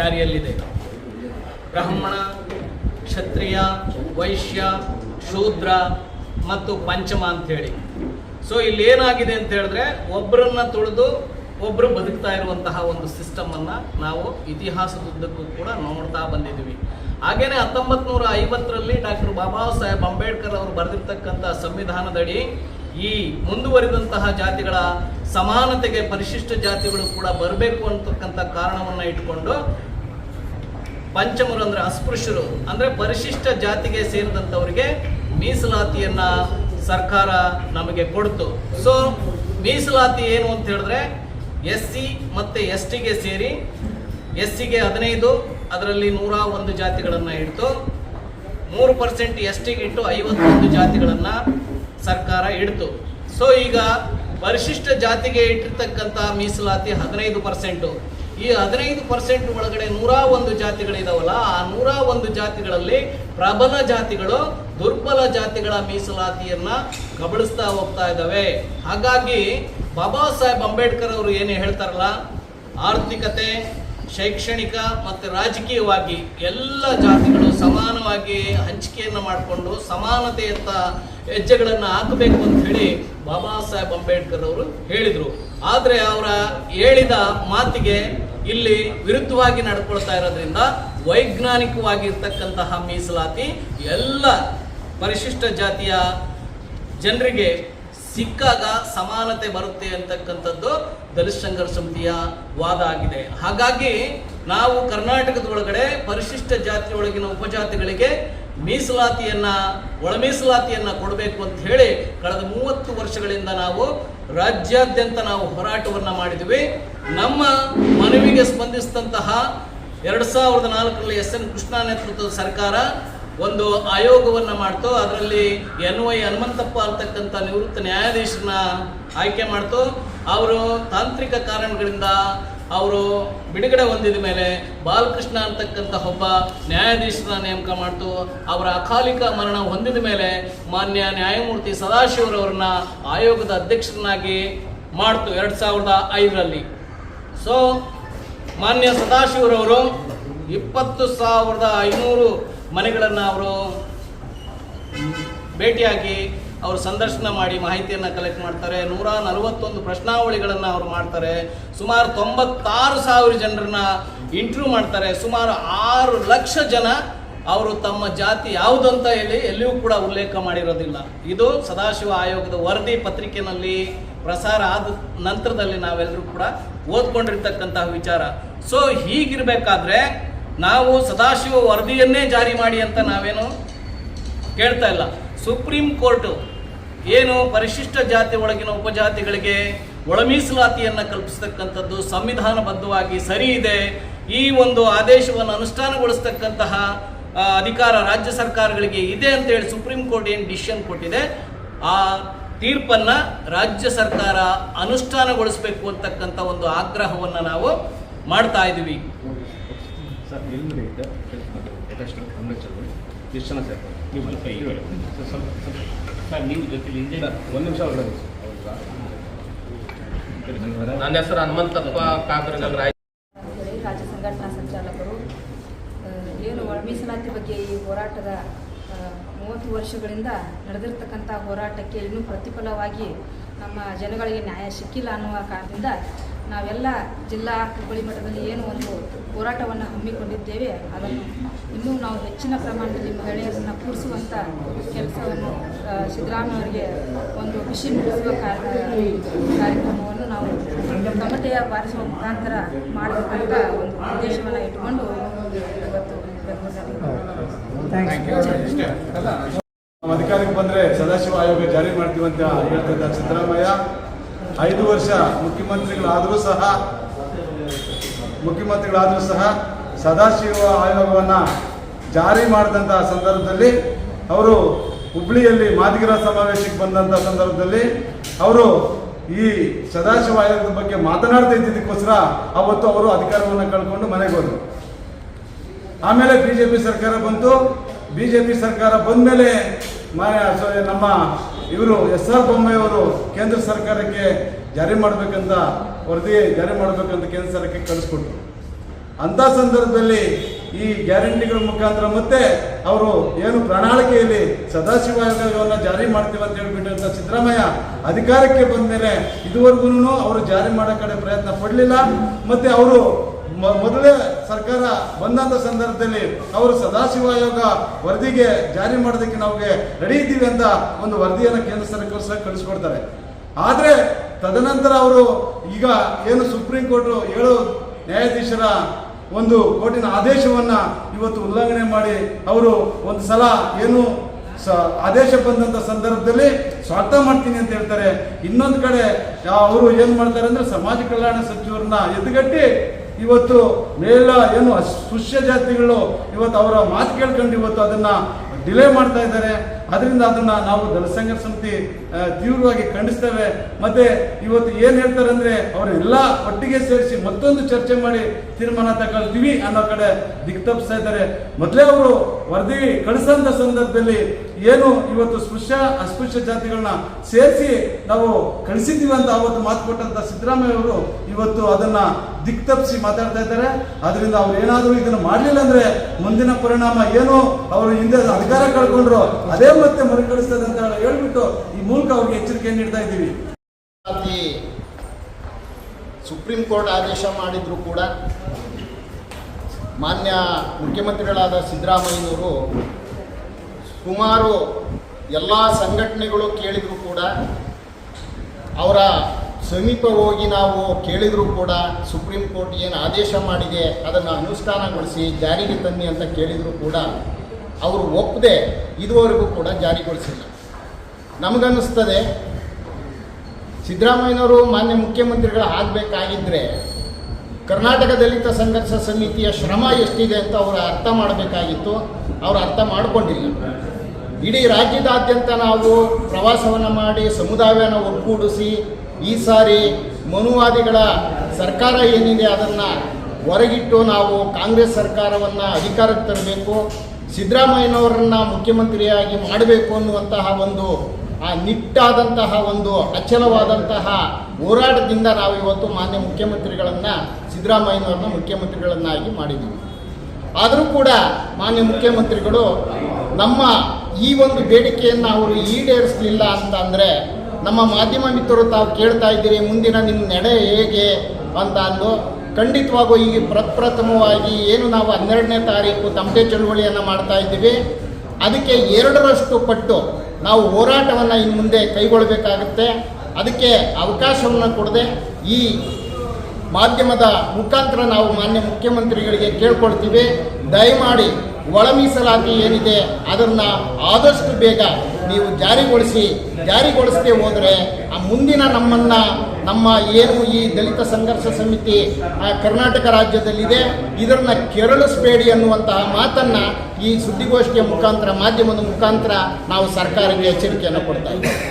ಜಾರಿಯಲ್ಲಿದೆ. ಬ್ರಾಹ್ಮಣ, ಕ್ಷತ್ರಿಯ, ವೈಶ್ಯ, ಶೂದ್ರ ಮತ್ತು ಪಂಚಮ ಅಂಥೇಳಿ ಸೊ ಇಲ್ಲಿ ಏನಾಗಿದೆ ಅಂತ ಹೇಳಿದ್ರೆ ಒಬ್ಬರನ್ನ ತುಳಿದು ಒಬ್ಬರು ಬದುಕ್ತಾ ಇರುವಂತಹ ಒಂದು ಸಿಸ್ಟಮನ್ನು ನಾವು ಇತಿಹಾಸದುದ್ದಕ್ಕೂ ಕೂಡ ನೋಡ್ತಾ ಬಂದಿದ್ದೀವಿ. ಹಾಗೇನೆ ಹತ್ತೊಂಬತ್ತು ನೂರ ಐವತ್ತರಲ್ಲಿ ಡಾಕ್ಟರ್ ಬಾಬಾ ಸಾಹೇಬ್ ಅಂಬೇಡ್ಕರ್ ಅವರು ಬರೆದಿರ್ತಕ್ಕಂಥ ಸಂವಿಧಾನದಡಿ ಈ ಮುಂದುವರಿದಂತಹ ಜಾತಿಗಳ ಸಮಾನತೆಗೆ ಪರಿಶಿಷ್ಟ ಜಾತಿಗಳು ಕೂಡ ಬರಬೇಕು ಅಂತಕ್ಕಂಥ ಕಾರಣವನ್ನು ಇಟ್ಕೊಂಡು ಪಂಚಮರು ಅಂದ್ರೆ ಅಸ್ಪೃಶ್ಯರು, ಅಂದ್ರೆ ಪರಿಶಿಷ್ಟ ಜಾತಿಗೆ ಸೇರಿದಂಥವರಿಗೆ ಮೀಸಲಾತಿಯನ್ನ ಸರ್ಕಾರ ನಮಗೆ ಕೊಡ್ತು. ಸೊ ಮೀಸಲಾತಿ ಏನು ಅಂತ ಹೇಳಿದ್ರೆ ಎಸ್ ಸಿ ಮತ್ತೆ ಎಸ್ ಟಿಗೆ ಸೇರಿ ಎಸ್ ಸಿಗೆ ಹದಿನೈದು, ಅದರಲ್ಲಿ ನೂರ ಒಂದು ಜಾತಿಗಳನ್ನು ಇಡ್ತು. ಮೂರು ಪರ್ಸೆಂಟ್ ಎಸ್ ಟಿಗೆ ಇಟ್ಟು ಐವತ್ತೊಂದು ಜಾತಿಗಳನ್ನು ಸರ್ಕಾರ ಇಡ್ತು. ಸೊ ಈಗ ಪರಿಶಿಷ್ಟ ಜಾತಿಗೆ ಇಟ್ಟಿರ್ತಕ್ಕಂಥ ಮೀಸಲಾತಿ ಹದಿನೈದು ಪರ್ಸೆಂಟು ಈ ಹದಿನೈದು ಪರ್ಸೆಂಟ್ ಒಳಗಡೆ ನೂರ ಒಂದು ಜಾತಿಗಳಿದಾವಲ್ಲ, ಆ ನೂರ ಒಂದು ಜಾತಿಗಳಲ್ಲಿ ಪ್ರಬಲ ಜಾತಿಗಳು ದುರ್ಬಲ ಜಾತಿಗಳ ಮೀಸಲಾತಿಯನ್ನ ಕಬಳಿಸ್ತಾ ಹೋಗ್ತಾ ಇದ್ದಾವೆ. ಹಾಗಾಗಿ ಬಾಬಾ ಸಾಹೇಬ್ ಅಂಬೇಡ್ಕರ್ ಅವರು ಏನು ಹೇಳ್ತಾರಲ್ಲ, ಆರ್ಥಿಕತೆ, ಶೈಕ್ಷಣಿಕ ಮತ್ತು ರಾಜಕೀಯವಾಗಿ ಎಲ್ಲ ಜಾತಿಗಳು ಸಮಾನವಾಗಿ ಹಂಚಿಕೆಯನ್ನು ಮಾಡಿಕೊಂಡು ಸಮಾನತೆಯತ್ತ ಹೆಜ್ಜೆಗಳನ್ನು ಹಾಕಬೇಕು ಅಂತ ಹೇಳಿ ಬಾಬಾ ಸಾಹೇಬ್ ಅಂಬೇಡ್ಕರ್ ಅವರು ಹೇಳಿದರು. ಆದರೆ ಅವರ ಹೇಳಿದ ಮಾತಿಗೆ ಇಲ್ಲಿ ವಿರುದ್ಧವಾಗಿ ನಡ್ಕೊಳ್ತಾ ಇರೋದ್ರಿಂದ ವೈಜ್ಞಾನಿಕವಾಗಿರ್ತಕ್ಕಂತಹ ಮೀಸಲಾತಿ ಎಲ್ಲ ಪರಿಶಿಷ್ಟ ಜಾತಿಯ ಜನರಿಗೆ ಸಿಕ್ಕಾಗ ಸಮಾನತೆ ಬರುತ್ತೆ ಅಂತಕ್ಕಂಥದ್ದು ದಲಿತ ಸಂಘರ್ಷ ಸಮಿತಿಯ ವಾದ ಆಗಿದೆ. ಹಾಗಾಗಿ ನಾವು ಕರ್ನಾಟಕದ ಒಳಗಡೆ ಪರಿಶಿಷ್ಟ ಜಾತಿಯೊಳಗಿನ ಉಪಜಾತಿಗಳಿಗೆ ಮೀಸಲಾತಿಯನ್ನ ಒಳ ಮೀಸಲಾತಿಯನ್ನ ಕೊಡಬೇಕು ಅಂತ ಹೇಳಿ ಕಳೆದ ಮೂವತ್ತು ವರ್ಷಗಳಿಂದ ನಾವು ರಾಜ್ಯಾದ್ಯಂತ ನಾವು ಹೋರಾಟವನ್ನು ಮಾಡಿದ್ವಿ. ನಮ್ಮ ಮನವಿಗೆ ಸ್ಪಂದಿಸಿದಂತಹ ಎರಡು ಸಾವಿರದ ನಾಲ್ಕರಲ್ಲಿ ಎಸ್ ಎನ್ ಕೃಷ್ಣ ನೇತೃತ್ವದ ಸರ್ಕಾರ ಒಂದು ಆಯೋಗವನ್ನು ಮಾಡ್ತು. ಅದರಲ್ಲಿ ಎನ್ ವೈ ಹನುಮಂತಪ್ಪ ಅಂತಕ್ಕಂಥ ನಿವೃತ್ತ ನ್ಯಾಯಾಧೀಶರನ್ನ ಆಯ್ಕೆ ಮಾಡ್ತು. ಅವರು ತಾಂತ್ರಿಕ ಕಾರಣಗಳಿಂದ ಅವರು ಬಿಡುಗಡೆ ಹೊಂದಿದ ಮೇಲೆ ಬಾಲಕೃಷ್ಣ ಅಂತಕ್ಕಂಥ ಒಬ್ಬ ನ್ಯಾಯಾಧೀಶರನ್ನ ನೇಮಕ ಮಾಡ್ತು. ಅವರ ಅಕಾಲಿಕ ಮರಣ ಹೊಂದಿದ ಮೇಲೆ ಮಾನ್ಯ ನ್ಯಾಯಮೂರ್ತಿ ಸದಾಶಿವರವರನ್ನ ಆಯೋಗದ ಅಧ್ಯಕ್ಷರನ್ನಾಗಿ ಮಾಡ್ತು ಎರಡು ಸಾವಿರದ ಐದರಲ್ಲಿ. ಸೊ ಮಾನ್ಯ ಸದಾಶಿವರವರು ಇಪ್ಪತ್ತು ಸಾವಿರದ ಐನೂರು ಮನೆಗಳನ್ನು ಅವರು ಭೇಟಿಯಾಗಿ ಅವರು ಸಂದರ್ಶನ ಮಾಡಿ ಮಾಹಿತಿಯನ್ನು ಕಲೆಕ್ಟ್ ಮಾಡ್ತಾರೆ. ನೂರ ನಲವತ್ತೊಂದು ಪ್ರಶ್ನಾವಳಿಗಳನ್ನು ಅವರು ಮಾಡ್ತಾರೆ. ಸುಮಾರು ತೊಂಬತ್ತಾರು ಸಾವಿರ ಜನರನ್ನ ಇಂಟರ್ವ್ಯೂ ಮಾಡ್ತಾರೆ. ಸುಮಾರು ಆರು ಲಕ್ಷ ಜನ ಅವರು ತಮ್ಮ ಜಾತಿ ಯಾವುದಂತ ಹೇಳಿ ಎಲ್ಲಿಯೂ ಕೂಡ ಉಲ್ಲೇಖ ಮಾಡಿರೋದಿಲ್ಲ. ಇದು ಸದಾಶಿವ ಆಯೋಗದ ವರದಿ ಪತ್ರಿಕೆನಲ್ಲಿ ಪ್ರಸಾರ ಆದ ನಂತರದಲ್ಲಿ ನಾವೆಲ್ಲರೂ ಕೂಡ ಓದ್ಕೊಂಡಿರ್ತಕ್ಕಂತಹ ವಿಚಾರ. ಸೊ ಹೀಗಿರಬೇಕಾದ್ರೆ ನಾವು ಸದಾಶಿವ ವರದಿಯನ್ನೇ ಜಾರಿ ಮಾಡಿ ಅಂತ ನಾವೇನು ಕೇಳ್ತಾ ಇಲ್ಲ. ಸುಪ್ರೀಂ ಕೋರ್ಟ್ ಏನು ಪರಿಶಿಷ್ಟ ಜಾತಿ ಒಳಗಿನ ಉಪಜಾತಿಗಳಿಗೆ ಒಳ ಮೀಸಲಾತಿಯನ್ನು ಕಲ್ಪಿಸ್ತಕ್ಕಂಥದ್ದು ಸಂವಿಧಾನಬದ್ಧವಾಗಿ ಸರಿ ಇದೆ ಈ ಒಂದು ಆದೇಶವನ್ನು ಅನುಷ್ಠಾನಗೊಳಿಸ್ತಕ್ಕಂತಹ ಅಧಿಕಾರ ರಾಜ್ಯ ಸರ್ಕಾರಗಳಿಗೆ ಇದೆ ಅಂತ ಹೇಳಿ ಸುಪ್ರೀಂ ಕೋರ್ಟ್ ಏನು ಡಿಸಿಷನ್ ಕೊಟ್ಟಿದೆ ಆ ತೀರ್ಪನ್ನು ರಾಜ್ಯ ಸರ್ಕಾರ ಅನುಷ್ಠಾನಗೊಳಿಸಬೇಕು ಅಂತಕ್ಕಂಥ ಒಂದು ಆಗ್ರಹವನ್ನು ನಾವು ಮಾಡ್ತಾ ಇದ್ದೀವಿ ಸರ್ ಸರ್, ಜೊತೆಲಿ ಹಿಂದೆ ಒಂದು ನಿಮಿಷ ನನ್ನ ಹೆಸರು ಹನುಮಂತಪ್ಪ ಕಾಕರಗಲ್ ರಾಯ್. ರಾಜ್ಯ ಸಂಘಟನಾ ಸಂಚಾಲಕರು ಏನು ಒಳ ಮೀಸಲಾತಿ ಬಗ್ಗೆ ಈ ಹೋರಾಟದ ಮೂವತ್ತು ವರ್ಷಗಳಿಂದ ನಡೆದಿರ್ತಕ್ಕಂಥ ಹೋರಾಟಕ್ಕೆ ಇನ್ನೂ ಪ್ರತಿಫಲವಾಗಿ ನಮ್ಮ ಜನಗಳಿಗೆ ನ್ಯಾಯ ಸಿಕ್ಕಿಲ್ಲ ಅನ್ನುವ ಕಾರಣದಿಂದ ನಾವೆಲ್ಲ ಜಿಲ್ಲಾ ಹುಬ್ಬಳ್ಳಿ ಮಟ್ಟದಲ್ಲಿ ಏನು ಒಂದು ಹೋರಾಟವನ್ನು ಹಮ್ಮಿಕೊಂಡಿದ್ದೇವೆ ಅದನ್ನು ಇನ್ನೂ ನಾವು ಹೆಚ್ಚಿನ ಪ್ರಮಾಣದಲ್ಲಿ ಮಹಿಳೆಯರನ್ನು ಕೂರಿಸುವಂಥ ಕೆಲಸವನ್ನು ಆ, ಸಿದ್ದರಾಮಯ್ಯವರಿಗೆ ಒಂದು ಖುಷಿ ಮೂಡಿಸುವ ಕಾರ್ಯ ಕಾರ್ಯಕ್ರಮವನ್ನು ನಾವು ತಮಟೆಯ ಬಾರಿಸುವ ಮುಖಾಂತರ ಮಾಡಬೇಕಂತ ಒಂದು ಉದ್ದೇಶವನ್ನು ಇಟ್ಟುಕೊಂಡು ಇವತ್ತು ನಮ್ಮ ಅಧಿಕಾರಕ್ಕೆ ಬಂದ್ರೆ ಸದಾಶಿವ ಆಯೋಗ ಜಾರಿ ಮಾಡ್ತೀವಿ ಅಂತ ಹೇಳ್ತಿದ್ದ ಇದ್ದಾರೆ ಸಿದ್ದರಾಮಯ್ಯ. ಐದು ವರ್ಷ ಮುಖ್ಯಮಂತ್ರಿಗಳಾದರೂ ಸಹ ಮುಖ್ಯಮಂತ್ರಿಗಳಾದರೂ ಸಹ ಸದಾಶಿವ ಆಯೋಗವನ್ನ ಜಾರಿ ಮಾಡಿದಂಥ ಸಂದರ್ಭದಲ್ಲಿ ಅವರು ಹುಬ್ಳಿಯಲ್ಲಿ ಮಾದಿಗಿರ ಸಮಾವೇಶಕ್ಕೆ ಬಂದಂಥ ಸಂದರ್ಭದಲ್ಲಿ ಅವರು ಈ ಸದಾಶಿವ ಆಯೋಗದ ಬಗ್ಗೆ ಮಾತನಾಡ್ತಾ ಇದ್ದಿದ್ದಕ್ಕೋಸ್ಕರ ಅವತ್ತು ಅವರು ಅಧಿಕಾರವನ್ನು ಕಳ್ಕೊಂಡು ಮನೆಗೆ ಹೋದರು. ಆಮೇಲೆ ಬಿಜೆಪಿ ಸರ್ಕಾರ ಬಂತು. ಬಿಜೆಪಿ ಸರ್ಕಾರ ಬಂದ ಮೇಲೆ ನಮ್ಮ ಇವರು ಎಸ್ ಆರ್ ಬೊಮ್ಮಾಯಿ ಅವರು ಕೇಂದ್ರ ಸರ್ಕಾರಕ್ಕೆ ಜಾರಿ ಮಾಡಬೇಕಂತ ವರದಿ ಜಾರಿ ಮಾಡಬೇಕಂತ ಕೇಂದ್ರ ಸರ್ಕಾರಕ್ಕೆ ಕಳಿಸ್ಕೊಟ್ರು. ಅಂಥ ಸಂದರ್ಭದಲ್ಲಿ ಈ ಗ್ಯಾರಂಟಿಗಳ ಮುಖಾಂತರ ಮತ್ತೆ ಅವರು ಏನು ಪ್ರಣಾಳಿಕೆಯಲ್ಲಿ ಸದಾಶಿವ ಆಯೋಗವನ್ನು ಜಾರಿ ಮಾಡ್ತೀವಿ ಅಂತ ಹೇಳ್ಬಿಟ್ಟಂತ ಸಿದ್ದರಾಮಯ್ಯ ಅಧಿಕಾರಕ್ಕೆ ಬಂದ ಮೇಲೆ ಇದುವರೆಗೂ ಅವರು ಜಾರಿ ಮಾಡೋ ಕಡೆ ಪ್ರಯತ್ನ ಪಡಲಿಲ್ಲ. ಮತ್ತೆ ಅವರು ಮೊದಲೇ ಸರ್ಕಾರ ಬಂದಂತ ಸಂದರ್ಭದಲ್ಲಿ ಅವರು ಸದಾಶಿವ ಆಯೋಗ ವರದಿಗೆ ಜಾರಿ ಮಾಡೋದಕ್ಕೆ ನಮಗೆ ರೆಡಿ ಇದ್ದೀವಿ ಅಂತ ಒಂದು ವರದಿಯನ್ನು ಕೇಂದ್ರ ಸರ್ಕಾರ ಸಹ ಕಳಿಸ್ಕೊಡ್ತಾರೆ. ಆದರೆ ತದನಂತರ ಅವರು ಈಗ ಏನು ಸುಪ್ರೀಂ ಕೋರ್ಟ್ ಏಳು ನ್ಯಾಯಾಧೀಶರ ಒಂದು ಕೋರ್ಟಿನ ಆದೇಶವನ್ನ ಇವತ್ತು ಉಲ್ಲಂಘನೆ ಮಾಡಿ ಅವರು ಒಂದು ಸಲ ಏನು ಆದೇಶ ಬಂದಂತ ಸಂದರ್ಭದಲ್ಲಿ ಸ್ವಾರ್ಥ ಮಾಡ್ತೀನಿ ಅಂತ ಹೇಳ್ತಾರೆ. ಇನ್ನೊಂದು ಕಡೆ ಅವರು ಏನ್ ಮಾಡ್ತಾರೆ ಅಂದ್ರೆ ಸಮಾಜ ಕಲ್ಯಾಣ ಸಚಿವರನ್ನ ಎದುಗಟ್ಟಿ ಇವತ್ತು ಮೇಲ ಏನು ಅಸ್ಪೃಶ್ಯ ಜಾತಿಗಳು ಇವತ್ತು ಅವರ ಮಾತು ಕೇಳ್ಕೊಂಡು ಇವತ್ತು ಅದನ್ನ ಡಿಲೇ ಮಾಡ್ತಾ ಇದ್ದಾರೆ. ಅದರಿಂದ ಅದನ್ನ ನಾವು ದಲಸಂಘ ಸಮಿತಿ ತೀವ್ರವಾಗಿ ಖಂಡಿಸ್ತೇವೆ. ಮತ್ತೆ ಇವತ್ತು ಏನ್ ಹೇಳ್ತಾರೆ ಅಂದ್ರೆ ಅವರೆಲ್ಲ ಒಟ್ಟಿಗೆ ಸೇರಿಸಿ ಮತ್ತೊಂದು ಚರ್ಚೆ ಮಾಡಿ ತೀರ್ಮಾನ ತಗೊಳ್ತೀವಿ ಅನ್ನೋ ಕಡೆ ದಿಕ್ತಪ್ಸ್ತಾ ಇದ್ದಾರೆ. ಮೊದಲೇ ಅವರು ವರದಿ ಕಳಿಸಂತ ಸಂದರ್ಭದಲ್ಲಿ ಏನು ಇವತ್ತು ಸ್ಪೃಶ್ಯ, ಅಸ್ಪೃಶ್ಯ ಜಾತಿಗಳನ್ನ ಸೇರಿಸಿ ನಾವು ಕಳಿಸಿದ್ದೀವಿ ಅಂತ ಅವತ್ತು ಮಾತು ಕೊಟ್ಟಂತ ಸಿದ್ದರಾಮಯ್ಯ ಅವರು ಇವತ್ತು ಅದನ್ನ ದಿಕ್ ತಪ್ಪಿಸಿ ಮಾತಾಡ್ತಾ ಇದ್ದಾರೆ. ಅದರಿಂದ ಅವ್ರು ಏನಾದರೂ ಇದನ್ನ ಮಾಡಲಿಲ್ಲ ಅಂದ್ರೆ ಮುಂದಿನ ಪರಿಣಾಮ ಏನು? ಅವರು ಹಿಂದೆ ಅಧಿಕಾರ ಕಳ್ಕೊಂಡ್ರು, ಅದೇ ಮತ್ತೆ ಮರುಕಳಿಸ್ತದೆ ಅಂತ ಹೇಳ್ಬಿಟ್ಟು ಈ ಮೂಲಕ ಅವ್ರಿಗೆ ಎಚ್ಚರಿಕೆ ನೀಡ್ತಾ ಇದ್ದೀವಿ. ಸುಪ್ರೀಂ ಕೋರ್ಟ್ ಆದೇಶ ಮಾಡಿದ್ರು ಕೂಡ ಮಾನ್ಯ ಮುಖ್ಯಮಂತ್ರಿಗಳಾದ ಸಿದ್ದರಾಮಯ್ಯನವರು ಸುಮಾರು ಎಲ್ಲ ಸಂಘಟನೆಗಳು ಕೇಳಿದರೂ ಕೂಡ, ಅವರ ಸಮೀಪ ಹೋಗಿ ನಾವು ಕೇಳಿದರೂ ಕೂಡ ಸುಪ್ರೀಂ ಕೋರ್ಟ್ ಏನು ಆದೇಶ ಮಾಡಿದೆ, ಅದನ್ನು ಅನುಷ್ಠಾನಗೊಳಿಸಿ ಜಾರಿಗೆ ತನ್ನಿ ಅಂತ ಕೇಳಿದರೂ ಕೂಡ ಅವರು ಒಪ್ಪದೆ ಇದುವರೆಗೂ ಕೂಡ ಜಾರಿಗೊಳಿಸಿಲ್ಲ. ನಮಗನ್ನಿಸ್ತದೆ, ಸಿದ್ದರಾಮಯ್ಯನವರು ಮಾನ್ಯ ಮುಖ್ಯಮಂತ್ರಿಗಳು ಆಗಬೇಕಾಗಿದ್ದರೆ ಕರ್ನಾಟಕ ದಲಿತ ಸಂಘರ್ಷ ಸಮಿತಿಯ ಶ್ರಮ ಎಷ್ಟಿದೆ ಅಂತ ಅವರು ಅರ್ಥ ಮಾಡಬೇಕಾಗಿತ್ತು. ಅವರು ಅರ್ಥ ಮಾಡಿಕೊಂಡಿಲ್ಲ. ಇಡೀ ರಾಜ್ಯದಾದ್ಯಂತ ನಾವು ಪ್ರವಾಸವನ್ನು ಮಾಡಿ ಸಮುದಾಯವನ್ನು ಒಗ್ಗೂಡಿಸಿ ಈ ಸಾರಿ ಮನುವಾದಿಗಳ ಸರ್ಕಾರ ಏನಿದೆ ಅದನ್ನು ಹೊರಗಿಟ್ಟು ನಾವು ಕಾಂಗ್ರೆಸ್ ಸರ್ಕಾರವನ್ನು ಅಧಿಕಾರಕ್ಕೆ ತರಬೇಕು, ಸಿದ್ದರಾಮಯ್ಯನವರನ್ನು ಮುಖ್ಯಮಂತ್ರಿಯಾಗಿ ಮಾಡಬೇಕು ಅನ್ನುವಂತಹ ಒಂದು ಆ ನಿಟ್ಟಾದಂತಹ ಒಂದು ಅಚಲವಾದಂತಹ ಹೋರಾಟದಿಂದ ನಾವು ಇವತ್ತು ಮಾನ್ಯ ಮುಖ್ಯಮಂತ್ರಿಗಳನ್ನು ಸಿದ್ದರಾಮಯ್ಯನವ್ರನ್ನ ಮುಖ್ಯಮಂತ್ರಿಗಳನ್ನಾಗಿ ಮಾಡಿದ್ದೀವಿ ಆದರೂ ಕೂಡ ಮಾನ್ಯ ಮುಖ್ಯಮಂತ್ರಿಗಳು ನಮ್ಮ ಈ ಒಂದು ಬೇಡಿಕೆಯನ್ನು ಅವರು ಈಡೇರಿಸಲಿಲ್ಲ ಅಂತ ಅಂದರೆ ನಮ್ಮ ಮಾಧ್ಯಮ ಮಿತ್ರರು ತಾವು ಕೇಳ್ತಾ ಇದ್ದೀರಿ, ಮುಂದಿನ ನಿಮ್ಮ ನಡೆ ಹೇಗೆ ಅಂತ ಅಂದು ಖಂಡಿತವಾಗೂ ಈ ಪ್ರಪ್ರಥಮವಾಗಿ ಏನು ನಾವು ಹನ್ನೆರಡನೇ ತಾರೀಕು ತಮಟೆ ಚಳುವಳಿಯನ್ನು ಮಾಡ್ತಾ ಇದ್ದೀವಿ. ಅದಕ್ಕೆ ಎರಡರಷ್ಟು ಪಟ್ಟು ನಾವು ಹೋರಾಟವನ್ನು ಇನ್ನು ಮುಂದೆ ಕೈಗೊಳ್ಳಬೇಕಾಗುತ್ತೆ. ಅದಕ್ಕೆ ಅವಕಾಶವನ್ನು ಕೊಡದೆ ಈ ಮಾಧ್ಯಮದ ಮುಖಾಂತರ ನಾವು ಮಾನ್ಯ ಮುಖ್ಯಮಂತ್ರಿಗಳಿಗೆ ಕೇಳ್ಕೊಳ್ತೀವಿ. ದಯಮಾಡಿ ಒಳ ಮೀಸಲಾತಿ ಏನಿದೆ ಅದನ್ನು ಆದಷ್ಟು ಬೇಗ ನೀವು ಜಾರಿಗೊಳಿಸಿ, ಜಾರಿಗೊಳಿಸದೆ ಹೋದರೆ ಆ ಮುಂದಿನ ನಮ್ಮನ್ನು, ನಮ್ಮ ಏನು ಈ ದಲಿತ ಸಂಘರ್ಷ ಸಮಿತಿ ಕರ್ನಾಟಕ ರಾಜ್ಯದಲ್ಲಿದೆ, ಇದನ್ನು ಕೆರಳಿಸಬೇಡಿ ಅನ್ನುವಂತಹ ಮಾತನ್ನು ಈ ಸುದ್ದಿಗೋಷ್ಠಿಯ ಮುಖಾಂತರ, ಮಾಧ್ಯಮದ ಮುಖಾಂತರ ನಾವು ಸರ್ಕಾರಕ್ಕೆ ಎಚ್ಚರಿಕೆಯನ್ನು ಕೊಡ್ತಾ ಇದ್ದೀವಿ.